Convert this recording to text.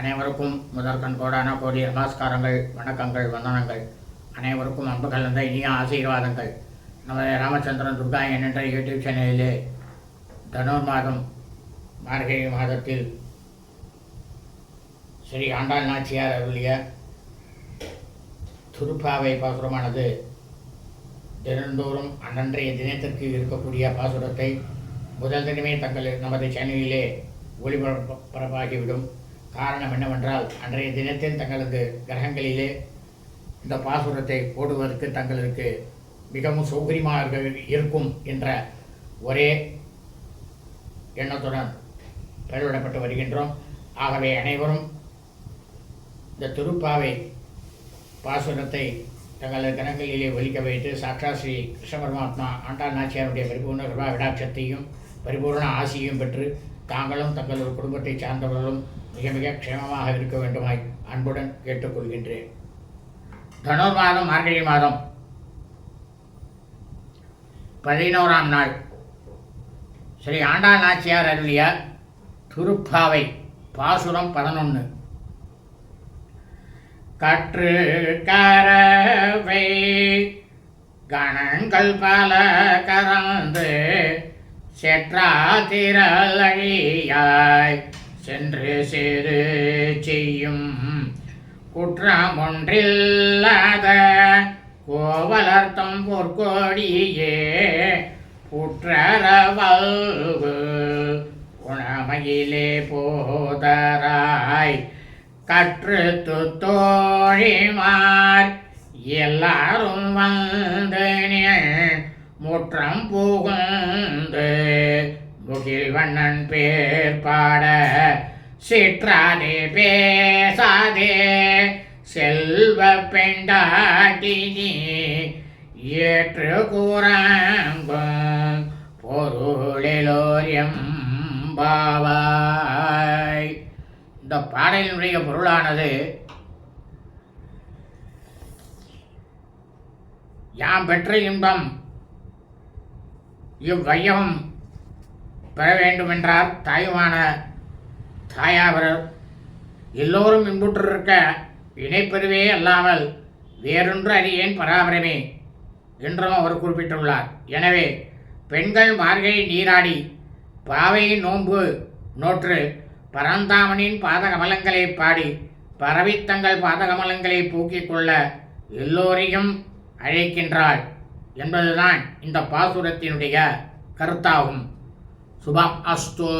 அனைவருக்கும் முதற்கண் கோடான கோடி நமஸ்காரங்கள் வணக்கங்கள் வந்தனங்கள். அனைவருக்கும் அன்பு கலந்த இனிய ஆசீர்வாதங்கள். நமது ராமச்சந்திரன் துர்கா என்ற யூடியூப் சேனலிலே தனுர் மாதம் மார்கழி மாதத்தில் ஸ்ரீ ஆண்டாள் நாச்சியார் அருளிய துருப்பாவை பாசுரமானது தினந்தோறும் அன்றன்றைய தினத்திற்கு இருக்கக்கூடிய பாசுரத்தை முதல் தினமே தங்கள் நமது சேனலிலே ஒளிபரப்பாகிவிடும் காரணம் என்னவென்றால் அன்றைய தினத்தில் தங்களது கிரகங்களிலே இந்த பாசுரத்தை போடுவதற்கு தங்களுக்கு மிகவும் சௌகரியமாக இருக்கும் என்ற ஒரே எண்ணத்துடன் பெயரிடப்பட்டு வருகின்றோம். ஆகவே அனைவரும் இந்த திருப்பாவை பாசுரத்தை தங்களது கிரகங்களிலே ஒலிக்க வைத்து சாட்சா ஸ்ரீ கிருஷ்ண பரமாத்மா ஆண்டாள் நாச்சியாருடைய பரிபூர்ண கிருபா விடாட்சத்தையும் பரிபூர்ண ஆசியும் பெற்று தாங்களும் தங்களது குடும்பத்தை சார்ந்தவர்களும் மிக மிக க்ஷேமமாக இருக்க வேண்டுமாய் அன்புடன் கேட்டுக்கொள்கின்றேன். தனுர் மாதம் மார்கழி மாதம் பதினோராம் நாள். ஸ்ரீ ஆண்டா நாச்சியார் அருளிய துருப்பாவை பாசுரம் பதினொன்று கற்று கரவை கணங்கள் பல கரம் செற்றாதிரழியாய் சென்று சிறு செய்யும் குற்றம் ஒன்றில்லாத கோவலர்த்தம் பொற்கோடியே புற்றரவல்வு உணமையிலே போதராய் கற்று தோழிமார் எல்லாரும் வந்து முற்றம் புகுந்து முகில் வண்ணன் பேர் பாட சிற்றாதே பேசாதே செல்வ பெண்டாட்டினி ஏற்று கூறாங்கும் பொருளிலோரியம் பாவாய் இந்த பாடலினுடைய பொருளானது யாம் பெற்ற இன்பம் இவ்வையம் பெற வேண்டுமென்றார் தாயுமான தாயாவர் எல்லோரும் இன்புற்றிருக்க இணைப்பெருவே அல்லாமல் வேறொன்று அறியேன் பராபரமே என்றும் அவர் குறிப்பிட்டுள்ளார். எனவே பெண்கள் மார்கழி நீராடி பாவையின் நோன்பு நோற்று பரந்தாமனின் பாதகமலங்களை பாடி பரவித்தங்கள் பாதகமலங்களை பூக்கிக் கொள்ள எல்லோரையும் அழைக்கின்றாள். என்பதுதான் இந்த பாசுரத்தினுடைய கருத்தாகும். சுபம் அஸ்து.